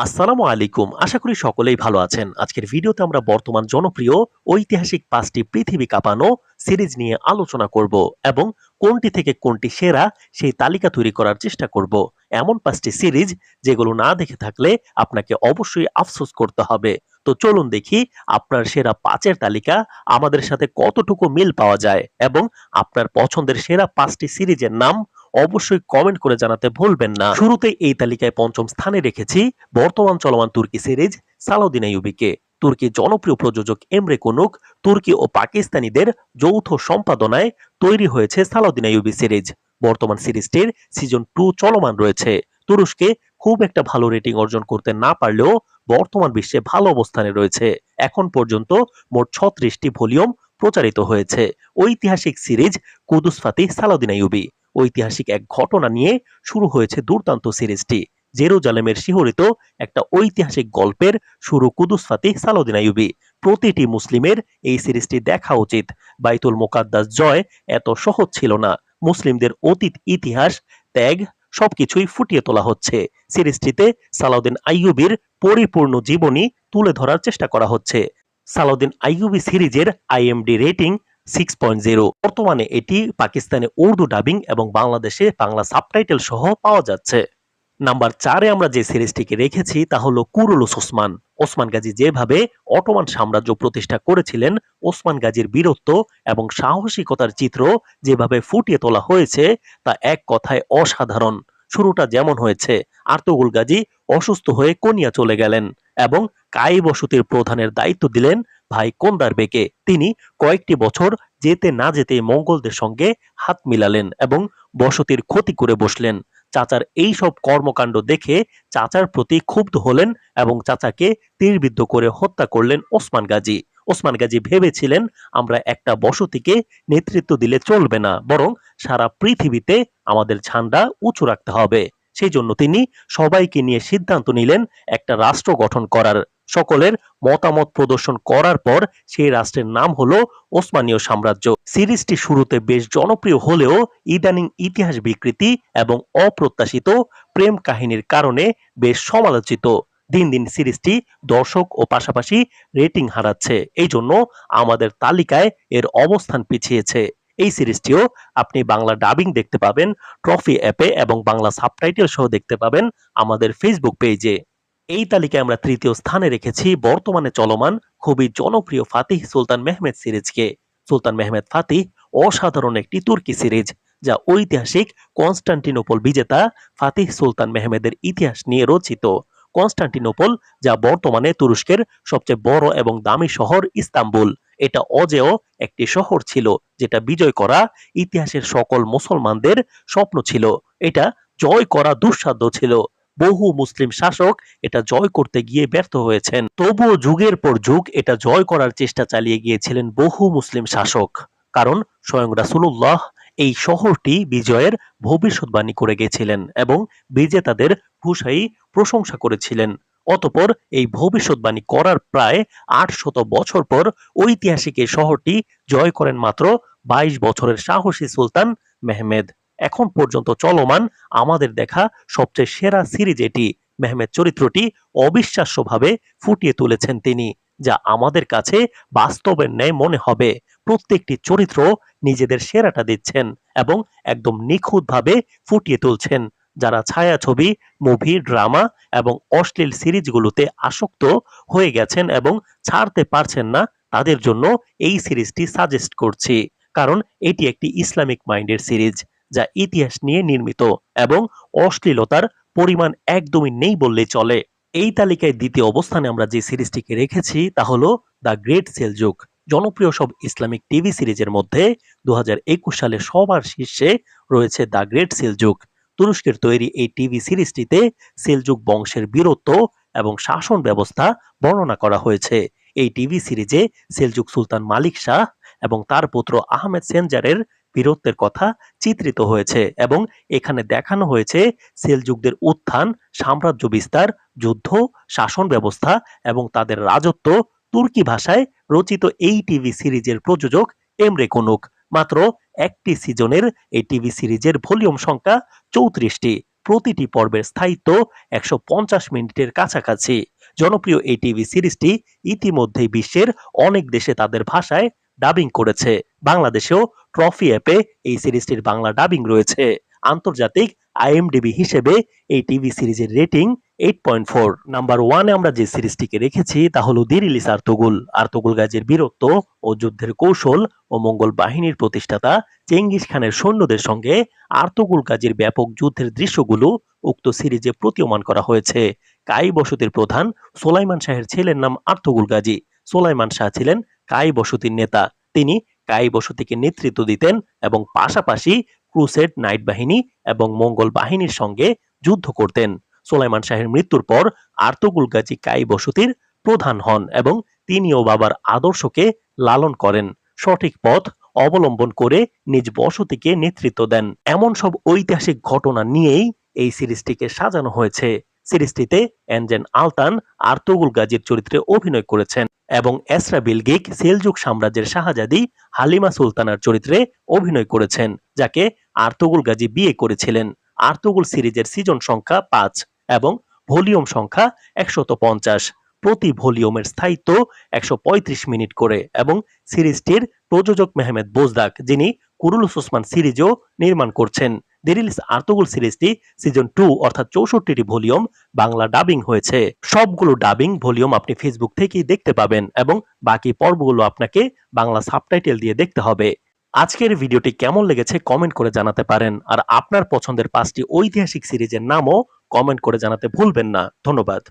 আসসালামু আলাইকুম। আশা করি সকলেই ভালো আছেন। আজকের ভিডিওতে আমরা বর্তমান জনপ্রিয় ঐতিহাসিক পাঁচটি পৃথিবী কাঁপানো সিরিজ নিয়ে আলোচনা করব এবং কোনটি থেকে কোনটি সেরা সেই তালিকা তৈরি করার চেষ্টা করব। এমন পাঁচটি সিরিজ যেগুলো না দেখে থাকলে আপনাকে অবশ্যই আফসোস করতে হবে। তো চলুন দেখি আপনার সেরা পাঁচের তালিকা আমাদের সাথে কতটুকু মিল পাওয়া যায় এবং আপনার পছন্দের সেরা পাঁচটি সিরিজের নাম অবশ্যই কমেন্ট করে জানাতে ভুলবেন না। শুরুতে এই তালিকায় পঞ্চম স্থানে রেখেছি বর্তমান চলমান তুর্কি সিরিজ সালাউদ্দিন আইয়ুবিকে। তুর্কি জনপ্রিয় প্রযোজক এমরে কোনুক, তুর্কি ও পাকিস্তানিদের যৌথ সম্পাদনায় তৈরি হয়েছে সালাউদ্দিন আইয়ুবি সিরিজ। বর্তমান সিরিজটির সিজন টু চলমান রয়েছে। তুরস্কে খুব একটা ভালো রেটিং অর্জন করতে না পারলেও বর্তমান বিশ্বে ভালো অবস্থানে রয়েছে। এখন পর্যন্ত মোট ছত্রিশটি ভলিউম প্রচারিত হয়েছে। ঐতিহাসিক series Kudus Fatih Salahuddin Ayyubi. ঐতিহাসিক এক ঘটনা নিয়ে শুরু হয়েছে দুর্দান্ত সিরিজটি। জেরুজালেমের শিহরিত একটা ঐতিহাসিক গল্পের শুরু কুদুস ফাতিহ সালাউদ্দিন আইয়ুবি। প্রতিটি মুসলিমের এই সিরিজটি দেখা উচিত। বাইতুল মোকাদ্দাস জয় এত সহজ ছিল না। মুসলিমদের অতীত ইতিহাস, ত্যাগ সবকিছুই ফুটিয়ে তোলা হচ্ছে। সিরিজটিতে সালাউদ্দিন আইয়ুবির পরিপূর্ণ জীবনী তুলে ধরার চেষ্টা করা হচ্ছে। সালাউদ্দিন আইয়ুবি সিরিজের IMDb rating six point zero বর্তমানে এটি পাকিস্তানে উর্দু ডাবিং এবং বাংলাদেশে বাংলা সাবটাইটেল সহ পাওয়া যাচ্ছে। নাম্বার চারে আমরা যে সিরিজটিকে রেখেছি তা হলো কুরুলুস ওসমান। ওসমান গাজী যেভাবে অটোমান সাম্রাজ্য প্রতিষ্ঠা করেছিলেন, ওসমান গাজীর বীরত্ব এবং সাহসিকতার চিত্র যেভাবে ফুটিয়ে তোলা হয়েছে, তা এক কথায় অসাধারণ। শুরুটা যেমন হয়েছে, আর্তুগুল গাজী অসুস্থ হয়ে কোনিয়া চলে গেলেন এবং কাই বসতির প্রধানের দায়িত্ব দিলেন ভাই কোন্দার বেকে তিনি কয়েকটি বছর যেতে না যেতে মঙ্গলদের সঙ্গে হাত মিলালেন এবং বসতির ক্ষতি করে বসলেন। চাচার এই সব কর্মকাণ্ড দেখে চাচার প্রতি ক্ষুব্ধ হলেন এবং চাচাকে তীরবিদ্ধ করে হত্যা করলেন ওসমান গাজী। ওসমান গাজী ভেবেছিলেন, আমরা একটা বসতিকে নেতৃত্ব দিলে চলবে না, বরং সারা পৃথিবীতে আমাদের ঝান্ডা উঁচু রাখতে হবে। সেই জন্য তিনি সবাইকে নিয়ে সিদ্ধান্ত নিলেন একটা রাষ্ট্র গঠন করার। সকলের মতামত প্রদর্শন করার পর সেই রাষ্ট্রের নাম হলো ওসমানীয় সাম্রাজ্য। সিরিজটি শুরুতে বেশ জনপ্রিয় হলেও ইদানিং ইতিহাস বিকৃতি এবং অপ্রত্যাশিত প্রেম কাহিনীর কারণে বেশ সমালোচিত। দিন দিন সিরিজটি দর্শক ও পাশাপাশি রেটিং হারাচ্ছে। এই জন্য আমাদের তালিকায় এর অবস্থান পিছিয়েছে। এই সিরিজটিও আপনি বাংলা ডাবিং দেখতে পাবেন, ট্রফি অ্যাপে এবং বাংলা সাবটাইটেল সহ দেখতে পাবেন আমাদের ফেসবুক পেজে। এই তালিকায় আমরা তৃতীয় স্থানে রেখেছি বর্তমানে চলমান খুবই জনপ্রিয় ফাতিহ সুলতান মেহমেদ সিরিজকে। সুলতান মেহমেদ ফাতিহ অসাধারণ একটি তুর্কি সিরিজ, যা ঐতিহাসিক কনস্টান্টিনোপল বিজেতা ফাতিহ সুলতান মেহমেদের ইতিহাস নিয়ে রচিত। কনস্টান্টিনোপল, যা বর্তমানে তুরস্কের সবচেয়ে বড় এবং দামি শহর ইস্তাম্বুল। এটা অজেয় একটি শহর ছিল, যেটা বিজয় করা ইতিহাসের সকল মুসলমানদের স্বপ্ন ছিল। এটা জয় করা দুঃসাধ্য ছিল। বহু মুসলিম শাসক এটা জয় করতে গিয়ে ব্যর্থ হয়েছেন। তবুও যুগের পর যুগ এটা জয় করার চেষ্টা চালিয়ে গিয়েছিলেন বহু মুসলিম শাসক। কারণ স্বয়ং রাসুল্লাহ এই শহরটি বিজয়ের ভবিষ্যৎবাণী করে গেছিলেন এবং বিজেতাদের হুসাই প্রশংসা করেছিলেন। অতপর এই ভবিষ্যৎবাণী করার প্রায় আটশত বছর পর ঐতিহাসিক এই শহরটি জয় করেন মাত্র বাইশ বছরের সাহসী সুলতান মেহমেদ। এখন পর্যন্ত চলমান আমাদের দেখা সবচেয়ে সেরা সিরিজ এটি। মেহমেদ চরিত্রটি অবিশ্বাস্যভাবে ফুটিয়ে তুলেছেন তিনি, যা আমাদের কাছে বাস্তবের ন্যায় মনে হবে। প্রত্যেকটি চরিত্র নিজেদের সেরাটা দিচ্ছেন এবং একদম নিখুঁতভাবে ফুটিয়ে তুলছেন, যারা ছায়াছবি, মুভি, ড্রামা এবং অশ্লীল সিরিজগুলোতে আসক্ত হয়ে গেছেন এবং ছাড়তে পারছেন না, তাদের জন্য এই সিরিজটি সাজেস্ট করছি, কারণ এটি একটি ইসলামিক মাইন্ডের সিরিজ। যা ইতিহাস নিয়ে নির্মিত এবং অশ্লীলতার পরিমাণ একদমই নেই বললেই চলে। এই তালিকায় দ্বিতীয় অবস্থানে আমরা যে সিরিজটিকে রেখেছি তা হলো দ্য গ্রেট সেলযুগ জনপ্রিয় সব ইসলামিক টিভি সিরিজের মধ্যে দু সালে সবার শীর্ষে রয়েছে দ্য গ্রেট সেলযুগ তুরস্কের তৈরি এই টিভি সিরিজটিতে সেলযুগ বংশের বীরত্ব এবং শাসন ব্যবস্থা বর্ণনা করা হয়েছে। এই টিভি সিরিজে সেলযুগ সুলতান মালিক শাহ এবং তার পুত্র আহমেদ সেনজারের বীরত্বের কথা চিত্রিত হয়েছে এবং এখানে দেখানো হয়েছে সেলযুগদের উত্থান, সাম্রাজ্য বিস্তার, যুদ্ধ, শাসন ব্যবস্থা এবং তাদের রাজত্ব। তুর্কি ভাষায় রচিত এই টিভি সিরিজের প্রযোজক এমরে কোনুক। মাত্র একটি সিজনের এই টিভি সিরিজের ভলিউম সংখ্যা চৌত্রিশটি। প্রতিটি পর্বের স্থায়িত্ব একশো পঞ্চাশ মিনিটের কাছাকাছি। জনপ্রিয় এই টিভি সিরিজটি ইতিমধ্যেই বিশ্বের অনেক দেশে তাদের ভাষায় ডাবিং করেছে। বাংলাদেশেও ট্রফি অ্যাপে এই সিরিজটির বাংলা ডাবিং রয়েছে। আন্তর্জাতিক আইএমডিবি হিসেবে এই টিভি সিরিজের rating eight point four number ওয়ানে আমরা যে সিরিজটিকে রেখেছি, তা হলো দিরিলিস আর্তুগুল। আর্তুগুল গাজীর বীরত্ব ও যুদ্ধের কৌশল ও মঙ্গল বাহিনীর প্রতিষ্ঠাতা চেঙ্গিস খানের সৈন্যদের সঙ্গে আর্তুগুল গাজীর ব্যাপক যুদ্ধের দৃশ্যগুলো উক্ত সিরিজে প্রতীয়মান করা হয়েছে। কাই বসতির প্রধান সোলাইমান শাহের ছেলের নাম আর্তুগুল গাজী। সোলাইমান শাহ ছিলেন কাই বসতির নেতা। তিনি কাই বসতিকে নেতৃত্ব দিতেন এবং পাশাপাশি ক্রুসেড নাইট বাহিনী এবং মঙ্গল বাহিনীর সঙ্গে যুদ্ধ করতেন। সোলাইমান শাহের মৃত্যুর পর আর্তুগুল গাজী কাই বসতির প্রধান হন এবং তিনিও বাবার আদর্শকে লালন করেন। সঠিক পথ অবলম্বন করে নিজ বসতিকে নেতৃত্ব দেন। এমন সব ঐতিহাসিক ঘটনা নিয়েই এই সিরিজটিকে সাজানো হয়েছে। সিরিজটিতে এনজেন আলতান আর্তুগুল গাজীর চরিত্রে অভিনয় করেছেন এবং এসরা বিলগিক সেলজুক সাম্রাজ্যের শাহজাদি হালিমা সুলতানার চরিত্রে অভিনয় করেছেন, যাকে আর্তুগুল গাজী বিয়ে করেছিলেন। আর্তুগুল সিরিজের সিজন সংখ্যা পাঁচ এবং ভলিউম সংখ্যা একশত পঞ্চাশ। প্রতি ভলিউমের স্থায়িত্ব একশো পঁয়ত্রিশ মিনিট করে এবং সিরিজটির প্রযোজক মেহমেদ বোজদাক, যিনি কুরুলুস ওসমান সিরিজও নির্মাণ করছেন। দিরিলিস আর্তগুল সিরিজটি সিজন টু অর্থাৎ চৌষট্টিটি ভলিউম বাংলা ডাবিং হয়েছে। সবগুলো ডাবিং ভলিউম আপনি ফেসবুক থেকেই দেখতে পাবেন এবং বাকি পর্বগুলো আপনাকে বাংলা সাবটাইটেল দিয়ে দেখতে হবে। আজকের ভিডিওটি কেমন লেগেছে কমেন্ট করে জানাতে পারেন। আর আপনার পছন্দের পাঁচটি ঐতিহাসিক সিরিজের নামও কমেন্ট করে জানাতে ভুলবেন না। ধন্যবাদ।